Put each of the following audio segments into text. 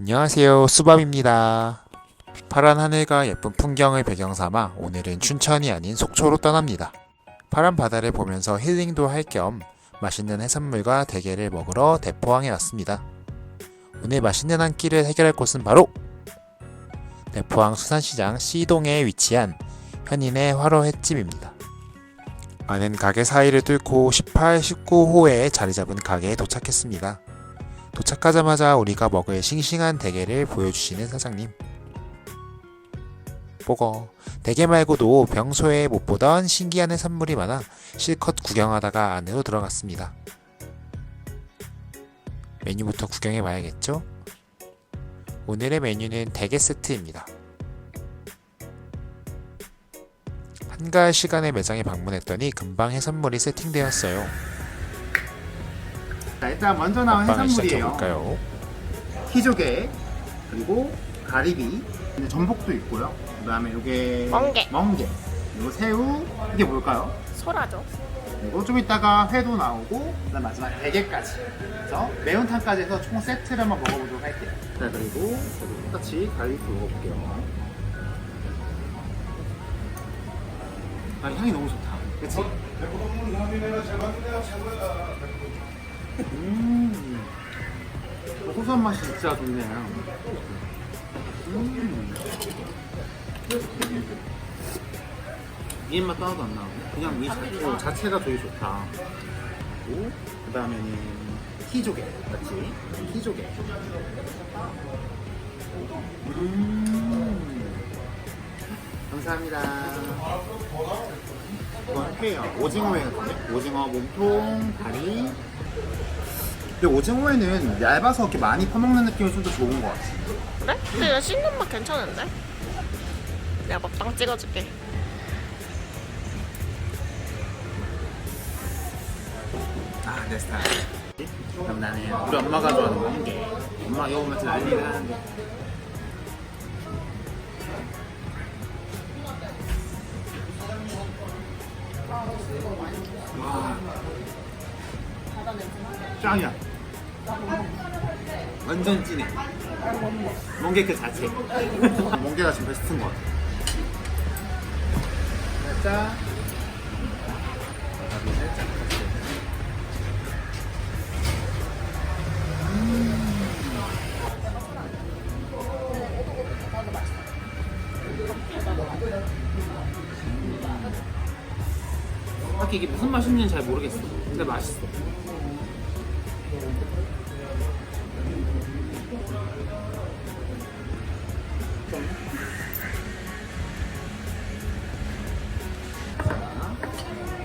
안녕하세요. 수밤입니다. 파란 하늘과 예쁜 풍경을 배경 삼아 오늘은 춘천이 아닌 속초로 떠납니다. 파란 바다를 보면서 힐링도 할 겸 맛있는 해산물과 대게를 먹으러 대포항에 왔습니다. 오늘 맛있는 한 끼를 해결할 곳은 바로 대포항 수산시장 C동에 위치한 현인의 화로 횟집입니다. 많은 가게 사이를 뚫고 18, 19호에 자리 잡은 가게에 도착했습니다. 도착하자마자 우리가 먹을 싱싱한 대게를 보여주시는 사장님. 보거. 대게 말고도 평소에 못 보던 신기한 해산물이 많아 실컷 구경하다가 안으로 들어갔습니다. 메뉴부터 구경해 봐야겠죠? 오늘의 메뉴는 대게 세트입니다. 한가할 시간에 매장에 방문했더니 금방 해산물이 세팅되었어요. 자, 일단 먼저 나온 먹방을 해산물이에요. 볼까요? 키조개 그리고 가리비, 근데 전복도 있고요. 그다음에 이게 멍게. 멍게, 그리고 새우 이게 뭘까요? 소라죠. 그리고 좀 이따가 회도 나오고 그다음 마지막 대게까지. 그래서 매운탕까지 해서 총 세트를 한번 먹어보도록 할게요. 자 그리고 저도 똑같이 가리비 먹어볼게요. 아 향이 너무 좋다. 그렇지? 음, 어, 고소한 맛이 진짜 좋네요. 음. 이 입맛 하나도 안 나고 그냥 이 자체, 자체가 되게 좋다. 그리고 그 다음에는 키조개 맞지? 키조개. 음. 감사합니다. 이건 회요. 오징어 회 같은데? 오징어 몸통, 다리. 근데 오징어회는 얇아서 이렇게 많이 퍼먹는 느낌이 좀 더 좋은 것 같아. 그래? 근데 이거 씹는 맛 괜찮은데? 내가 먹방 찍어줄게. 아, 내 스타일. 그럼 나는 우리 엄마가 좋아하는 멍게. 엄마 이거 보면서 난리를 하는데. 와. 짱이야. 완전 진해. 멍게 그 자체. 멍게가 지금 베스트인 것 같아. 살짝. 나도 살짝. 딱히 이게 무슨 맛인지는 잘 모르겠어. 근데 맛있어.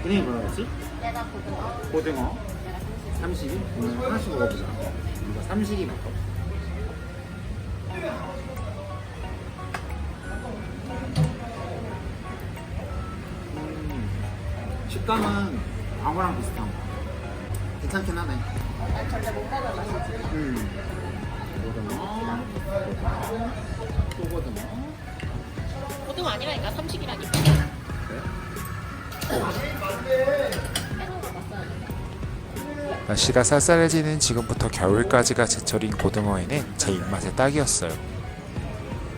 이름이 그랬지? 내가 고등어. 고등어 32? 오늘 하나씩 먹어보자. 이거 32 먹어. 음, 식감은 광어랑 비슷한 거. 괜찮긴 하네. 난 절대 못 먹을 맛이지. 음. 고등어, 또 고등어. 고등어 아니라니까 삼식이라니까. 날씨가 쌀쌀해지는 지금부터 겨울까지가 제철인 고등어에는 제 입맛에 딱이었어요.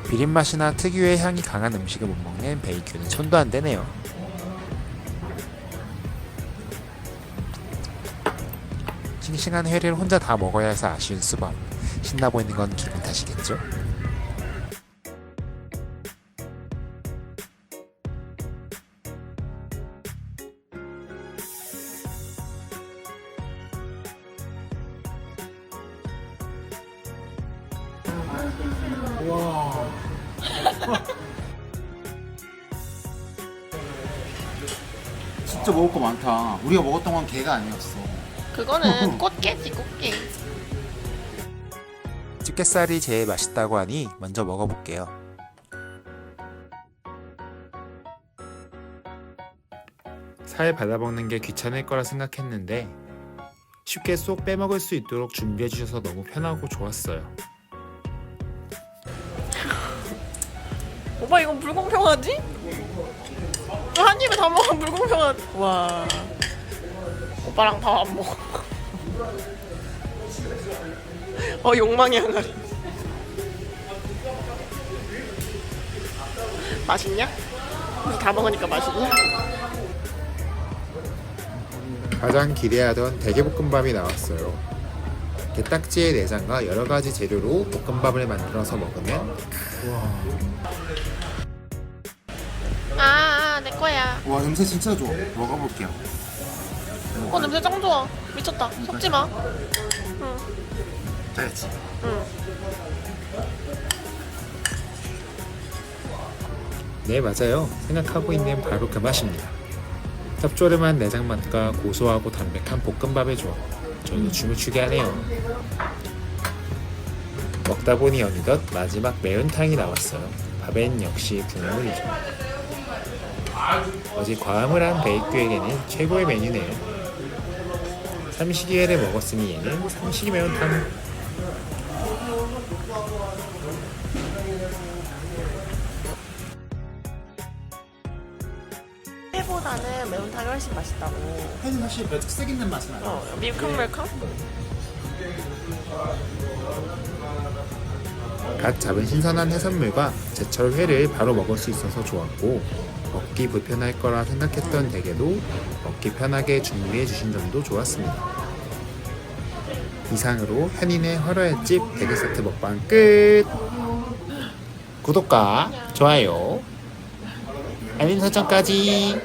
비린 맛이나 특유의 향이 강한 음식을 못 먹는 베이큐는 손도 안 대네요. 싱싱한 회를 혼자 다 먹어야 해서 아쉬운 수박. 신나 보이는 건 기분 탓이겠죠? 와. 진짜 먹을 거 많다. 우리가 먹었던 건 게가 아니었어. 그거는 꽃게지 꽃게. 집게살이 제일 맛있다고 하니 먼저 먹어볼게요. 살 받아먹는 게 귀찮을 거라 생각했는데 쉽게 쏙 빼먹을 수 있도록 준비해 주셔서 너무 편하고 좋았어요. 오빠 이건 불공평하지? 한 입에 다 먹으면 불공평하지. 와. 오빠랑 밥 안 먹어. 어 욕망의 항아리. 맛있냐? 그래서 다 먹으니까 맛있냐? 가장 기대하던 대게볶음밥이 나왔어요. 게딱지의 내장과 여러 가지 재료로 볶음밥을 만들어서 먹으면 아, 아, 거야. 와 냄새 진짜 좋아. 먹어볼게요. 어, 냄새 짱 좋아. 미쳤다. 섞지 마. 잘했지. 응. 네 맞아요. 생각하고 있는 바로 그 맛입니다. 짭조름한 내장 맛과 고소하고 담백한 볶음밥의 조합. 저희도 춤을 추게 하네요. 먹다 보니 어느덧 마지막 매운탕이 나왔어요. 밥엔 역시 국물이죠. 어제 과음을 한 베이크에게는 최고의 메뉴네요. 삼시기회를 먹었으니 얘는 삼시기 매운탕. 회보다는 매운탕이 훨씬 맛있다고. 회는 사실 별 특색 있는 맛이 나요. 어, 밀캉밀캉? 갓 잡은 신선한 해산물과 제철 회를 바로 먹을 수 있어서 좋았고 먹기 불편할 거라 생각했던 대게도 먹기 편하게 준비해 주신 점도 좋았습니다. 이상으로 현인의 화려한 집 대게 세트 먹방 끝! 구독과 좋아요, 알림 설정까지